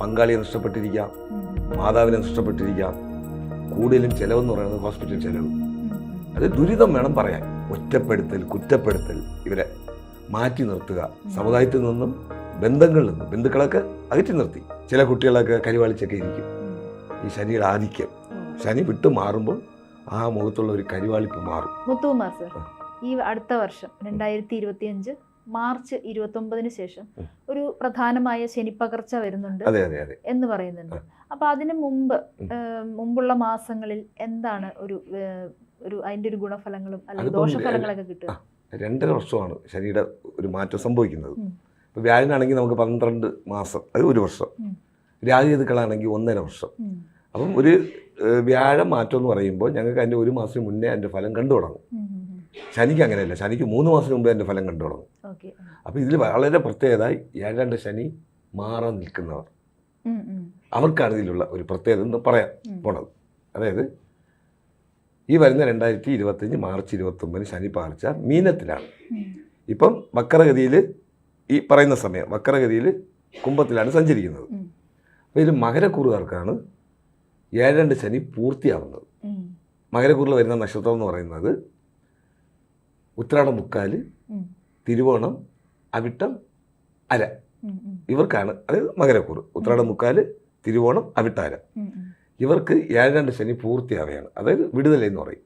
പങ്കാളിയെ നഷ്ടപ്പെട്ടിരിക്കാം. മാതാവിനെ നഷ്ടപ്പെട്ടിരിക്കാം. കൂടുതലും ചിലവെന്ന് പറയുന്നത് ഹോസ്പിറ്റൽ ചിലവ്. അത് ദുരിതം വേണം പറയാൻ. ഒറ്റപ്പെടുത്തൽ കുറ്റപ്പെടുത്തൽ ഇവരെ മാറ്റി നിർത്തുക. സമുദായത്തിൽ നിന്നും ബന്ധങ്ങളിൽ നിന്നും ബന്ധുക്കളൊക്കെ അകറ്റി നിർത്തി. ചില കുട്ടികളൊക്കെ കരിവാളിച്ചൊക്കെ ഇരിക്കും. ഈ ശനിയുടെ ആധിക്യം. ശനി വിട്ടു മാറുമ്പോൾ ആ മുഖത്തുള്ള ഒരു കരിവാളിപ്പ് മാറും. മുത്തുകുമാർ സർ. ഈ അടുത്ത വർഷം രണ്ടായിരത്തി ഇരുപത്തി അഞ്ച് മാർച്ച് ഇരുപത്തി ഒമ്പതിന് ശേഷം ഒരു പ്രധാനമായ ശനിപ്പകർച്ച വരുന്നുണ്ട് എന്ന് പറയുന്നുണ്ട്. അപ്പൊ അതിന് മുമ്പ് മുമ്പുള്ള മാസങ്ങളിൽ എന്താണ് ഒരു ഒരു അതിന്റെ ഒരു ഗുണഫലങ്ങളും അല്ലെങ്കിൽ ദോഷഫലങ്ങളൊക്കെ കിട്ടുക. രണ്ടര വർഷമാണ് ശനിയുടെ ഒരു മാറ്റം സംഭവിക്കുന്നത്. ഇപ്പൊ ഇപ്പോൾ വ്യാഴനാണെങ്കിൽ നമുക്ക് പന്ത്രണ്ട് മാസം അത് ഒരു വർഷം. രാജേതുക്കളാണെങ്കിൽ ഒന്നര വർഷം. അപ്പം ഒരു വ്യാഴം മാറ്റം എന്ന് പറയുമ്പോൾ ഞങ്ങൾക്ക് അതിന്റെ ഒരു മാസത്തിന് മുന്നേ അതിന്റെ ഫലം കണ്ടു തുടങ്ങും. ശനിക്ക് അങ്ങനെയല്ല. ശനിക്ക് മൂന്ന് മാസം മുമ്പേ എന്റെ ഫലം കണ്ടു തുടങ്ങും. അപ്പോൾ ഇതിൽ വളരെ പ്രത്യേകത ഏഴാണ്ട് ശനി മാറാൻ നിൽക്കുന്നവർ. അവർക്കാണ് ഇതിലുള്ള ഒരു പ്രത്യേകത എന്ന് പറയാം. പോണത്. അതായത് ഈ വരുന്ന രണ്ടായിരത്തി ഇരുപത്തഞ്ച് മാർച്ച് ഇരുപത്തൊമ്പതിന് ശനി പാർച്ച മീനത്തിലാണ്. ഇപ്പം വക്രഗതിയിൽ ഈ പറയുന്ന സമയം വക്രഗതിയിൽ കുംഭത്തിലാണ് സഞ്ചരിക്കുന്നത്. അപ്പോൾ ഇതിൽ മകരക്കൂറുകാർക്കാണ് രണ്ട് ശനി പൂർത്തിയാവുന്നത്. മകരക്കൂറിൽ വരുന്ന നക്ഷത്രം എന്ന് പറയുന്നത് ഉത്രാടം മുക്കാൽ. തിരുവോണം അവിട്ടം അര. ഇവർക്കാണ്. അതായത് മകരക്കൂറ്. ഉത്രാടം മുക്കാൽ തിരുവോണം അവിട്ടാര. ഇവർക്ക് ഏഴ് ഇവർക്ക് ഏഴാണ്ട് ശനി പൂർത്തിയാവുകയാണ് അതായത് വിടുതലെന്ന് പറയും.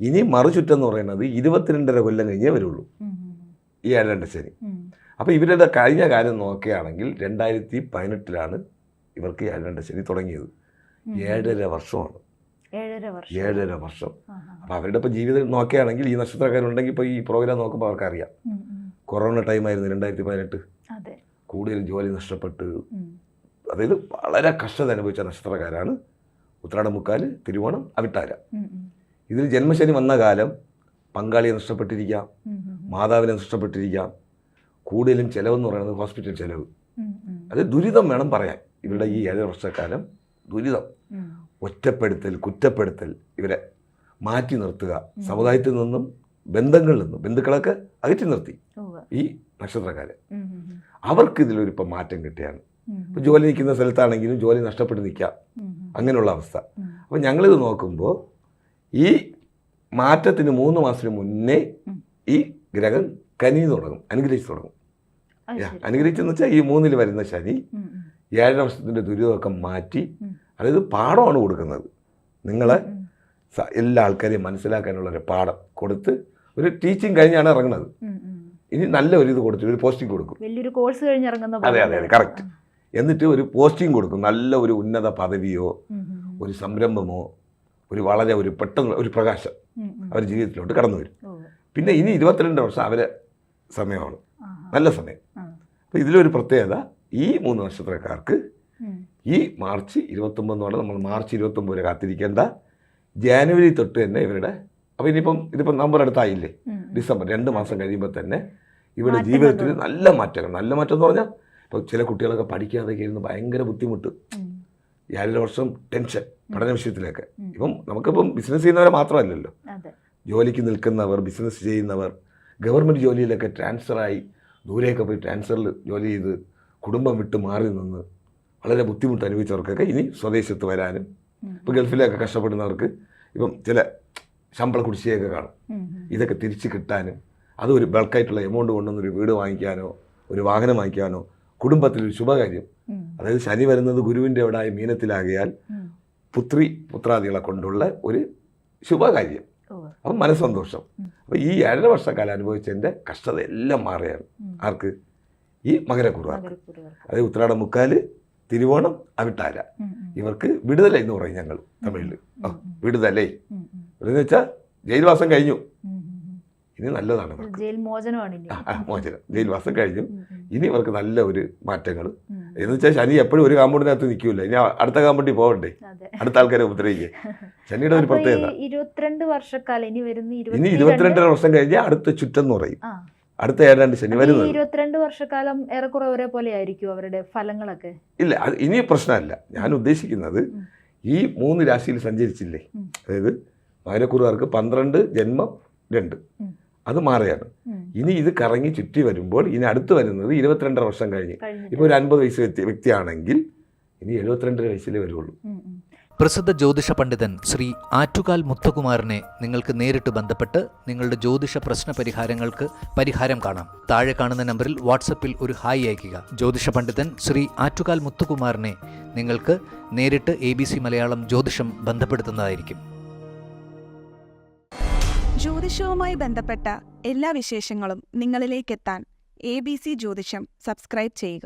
ഇനി മറുചുറ്റം എന്ന് പറയുന്നത് ഇരുപത്തിരണ്ടര കൊല്ലം കഴിഞ്ഞേ വരുള്ളൂ. ഈ ഏഴ് ഈ ഏഴാണ്ട് ശനി. അപ്പോൾ ഇവരുടെ കഴിഞ്ഞ കാലം നോക്കുകയാണെങ്കിൽ രണ്ടായിരത്തി പതിനെട്ടിലാണ് ഇവർക്ക് ഏഴാണ്ട് ശനി തുടങ്ങിയത്. ഏഴര വർഷമാണ്. ഏഴര വർഷം. അപ്പൊ അവരുടെ ഇപ്പോൾ ജീവിതം നോക്കുകയാണെങ്കിൽ ഈ നക്ഷത്രക്കാരുണ്ടെങ്കിൽ ഇപ്പോൾ ഈ പ്രോഗ്രാം നോക്കുമ്പോൾ അവർക്കറിയാം. കൊറോണ ടൈമായിരുന്നു രണ്ടായിരത്തി പതിനെട്ട് കൂടുതൽ ജോലി നഷ്ടപ്പെട്ട്. അതായത് വളരെ കഷ്ടത അനുഭവിച്ച നക്ഷത്രക്കാരാണ്. ഉത്രാട മുക്കാൽ തിരുവോണം അവിട്ടാര. ഇതിൽ ജന്മശനി വന്ന കാലം പങ്കാളിയെ നഷ്ടപ്പെട്ടിരിക്കാം. മാതാവിനെ നഷ്ടപ്പെട്ടിരിക്കാം. കൂടുതലും ചിലവെന്ന് പറയുന്നത് ഹോസ്പിറ്റൽ ചിലവ്. അത് ദുരിതം വേണം പറയാൻ. ഇവരുടെ ഈ ഏഴര വർഷക്കാലം ദുരിതം. ഒറ്റപ്പെടുത്തൽ കുറ്റപ്പെടുത്തൽ ഇവരെ മാറ്റി നിർത്തുക. സമുദായത്തിൽ നിന്നും ബന്ധങ്ങളിൽ നിന്നും ബന്ധുക്കളൊക്കെ അകറ്റി നിർത്തി ഈ നക്ഷത്രക്കാരെ. അവർക്ക് ഇതിലൊരു ഇപ്പം മാറ്റം കിട്ടിയാണ്. ഇപ്പം ജോലി നിൽക്കുന്ന സ്ഥലത്താണെങ്കിലും ജോലി നഷ്ടപ്പെട്ട് നിൽക്കാം. അങ്ങനെയുള്ള അവസ്ഥ. അപ്പം ഞങ്ങളിത് നോക്കുമ്പോൾ ഈ മാറ്റത്തിന് മൂന്ന് മാസത്തിന് മുന്നേ ഈ ഗ്രഹം കനി തുടങ്ങും അനുഗ്രഹിച്ചു തുടങ്ങും. അനുഗ്രഹിച്ചെന്ന് വെച്ചാൽ ഈ മൂന്നിൽ വരുന്ന ശനി. ഏഴര വർഷത്തിന്റെ ദുരിതമൊക്കെ മാറ്റി. അതായത് പാഠമാണ് കൊടുക്കുന്നത്. നിങ്ങളെ എല്ലാ ആൾക്കാരെയും മനസ്സിലാക്കാനുള്ള ഒരു പാഠം കൊടുത്ത് ഒരു ടീച്ചിങ് കഴിഞ്ഞാണ് ഇറങ്ങുന്നത്. ഇനി നല്ല ഒരു ഇത് കൊടുത്തു ഒരു പോസ്റ്റിംഗ് കൊടുക്കും. വലിയൊരു കോഴ്സ് കഴിഞ്ഞിറങ്ങുന്ന അതെ, അതെ, അതെ, കറക്റ്റ് എന്നിട്ട് ഒരു പോസ്റ്റിംഗ് കൊടുക്കും. നല്ല ഒരു ഉന്നത പദവിയോ. ഒരു സംരംഭമോ ഒരു വളരെ ഒരു പെട്ടെന്ന് ഒരു പ്രകാശം. അവർ ജീവിതത്തിലോട്ട് കടന്നു വരും. പിന്നെ ഇനി ഇരുപത്തിരണ്ട് വർഷം അവരെ സമയമാണ്. നല്ല സമയം. അപ്പം അപ്പോൾ ഇതിലൊരു പ്രത്യേകത ഈ മൂന്ന് നക്ഷത്രക്കാർക്ക്. ഈ മാർച്ച് ഇരുപത്തൊമ്പത് എന്ന് പറഞ്ഞാൽ നമ്മൾ മാർച്ച് ഇരുപത്തൊമ്പത് വരെ കാത്തിരിക്കേണ്ട ജാനുവരി തൊട്ട് തന്നെ ഇവരുടെ അപ്പോൾ ഇനിയിപ്പം ഇതിപ്പം നമ്പർ അടുത്തായില്ലേ. ഡിസംബർ രണ്ട് മാസം കഴിയുമ്പോൾ തന്നെ ഇവരുടെ ജീവിതത്തിൽ നല്ല മാറ്റങ്ങൾ. നല്ല മാറ്റം എന്ന് പറഞ്ഞാൽ ഇപ്പോൾ ചില കുട്ടികളൊക്കെ പഠിക്കാതെ ഇരുന്ന് ഭയങ്കര ബുദ്ധിമുട്ട്. ഏഴര വർഷം ടെൻഷൻ പഠന വിഷയത്തിലേക്ക്. ഇപ്പം നമുക്കിപ്പം ബിസിനസ് ചെയ്യുന്നവരെ മാത്രമല്ലല്ലോ. ജോലിക്ക് നിൽക്കുന്നവർ ബിസിനസ് ചെയ്യുന്നവർ ഗവൺമെന്റ് ജോലിയിലൊക്കെ ട്രാൻസ്ഫറായി ദൂരെയൊക്കെ പോയി ട്രാൻസ്ഫറിൽ ജോലി ചെയ്ത് കുടുംബം വിട്ട് മാറി നിന്ന് വളരെ ബുദ്ധിമുട്ട് അനുഭവിച്ചവർക്കൊക്കെ ഇനി സ്വദേശത്ത് വരാനും ഇപ്പം ഇപ്പോൾ ഗൾഫിലൊക്കെ കഷ്ടപ്പെടുന്നവർക്ക് ഇപ്പം ചില ശമ്പള കുടിശ്ശികയൊക്കെ കാണും. ഇതൊക്കെ തിരിച്ച് കിട്ടാനും അതൊരു ബൾക്കായിട്ടുള്ള എമൗണ്ട് കൊണ്ടുവന്നൊരു വീട് വാങ്ങിക്കാനോ ഒരു വാഹനം വാങ്ങിക്കാനോ കുടുംബത്തിലൊരു ശുഭകാര്യം. അതായത് ശനി വരുന്നത് ഗുരുവിന്റെ അവിടായ മീനത്തിലാകിയാൽ. പുത്രി പുത്രാദികളെ കൊണ്ടുള്ള ഒരു ശുഭകാര്യം. അപ്പം മനസ്സന്തോഷം. അപ്പം ഈ ഏഴര വർഷക്കാലം അനുഭവിച്ചതിന്റെ കഷ്ടത എല്ലാം മാറുകയാണ്. ആർക്ക്? ഈ മകരക്കുറുവാർക്ക്. അതായത് ഉത്രാടം മുക്കാൽ തിരുവോണം അവിട്ടാര. ഇവർക്ക് വിടുതല എന്ന് പറയും ഞങ്ങൾ തമിഴിൽ ഉം. വിടുതലേ. എന്ന് വെച്ചാൽ ജയിൽവാസം കഴിഞ്ഞു. ഇനി നല്ലതാണ് മോചനം. ജയിൽവാസം കഴിഞ്ഞു. ഇനി ഇവർക്ക് നല്ല ഒരു മാറ്റങ്ങൾ. എന്ന് വെച്ചാൽ ശനി എപ്പോഴും ഒരു കാമ്പൗണ്ടിനകത്ത് നിൽക്കില്ല ഇനി അടുത്ത കാമ്പൗണ്ടിൽ പോകണ്ടേ? അടുത്ത ആൾക്കാരെ ഉപദ്രവിക്കുക ശനിയുടെ ഒരു പ്രത്യേകത. ഇരുപത്തിരണ്ട് വർഷക്കാലം ഇനി വരുന്ന ഇനി ഇരുപത്തിരണ്ടര വർഷം കഴിഞ്ഞാൽ അടുത്ത ചുറ്റെന്ന് പറയും. ആ. അടുത്ത ഏതാണ്ട് ശനി വരുന്നത്. ഇരുപത്തിരണ്ട് വർഷക്കാലം ഏറെക്കുറെ ഒരേപോലെ ആയിരിക്കും അവരുടെ ഫലങ്ങളൊക്കെ? ഇല്ല അത് ഇനി പ്രശ്നമല്ല. ഞാൻ ഉദ്ദേശിക്കുന്നത് ഈ മൂന്ന് രാശിയിൽ സഞ്ചരിച്ചില്ലേ? അതായത് മകരക്കുറുകാർക്ക് പന്ത്രണ്ട് ജന്മം രണ്ട്. അത് മാറിയാണ്. ഇനി ഇത് കറങ്ങി ചുറ്റി വരുമ്പോൾ ഇനി അടുത്ത് വരുന്നത് ഇരുപത്തിരണ്ടര വർഷം കഴിഞ്ഞ്. ഇപ്പോൾ ഒരു അൻപത് വയസ്സ് വ്യക്തി വ്യക്തിയാണെങ്കിൽ ഇനി എഴുപത്തിരണ്ടര വയസ്സിലേ വരുള്ളൂ. പ്രസിദ്ധ ജ്യോതിഷ പണ്ഡിതൻ ശ്രീ ആറ്റുകാൽ മുത്തകുമാരനെ നിങ്ങൾക്ക് നേരിട്ട് ബന്ധപ്പെട്ട് നിങ്ങളുടെ ജ്യോതിഷ പ്രശ്ന പരിഹാരങ്ങൾക്ക് പരിഹാരം കാണാം. താഴെ കാണുന്ന നമ്പറിൽ വാട്സപ്പിൽ ഒരു ഹായ് അയയ്ക്കുക. ജ്യോതിഷ പണ്ഡിതൻ ശ്രീ ആറ്റുകാൽ മുത്തുകുമാറിനെ നിങ്ങൾക്ക് നേരിട്ട് എ മലയാളം ജ്യോതിഷം ബന്ധപ്പെടുത്തുന്നതായിരിക്കും. ജ്യോതിഷവുമായി ബന്ധപ്പെട്ട എല്ലാ വിശേഷങ്ങളും നിങ്ങളിലേക്കെത്താൻ A B C Jyothisham subscribe ചെയ്യുക.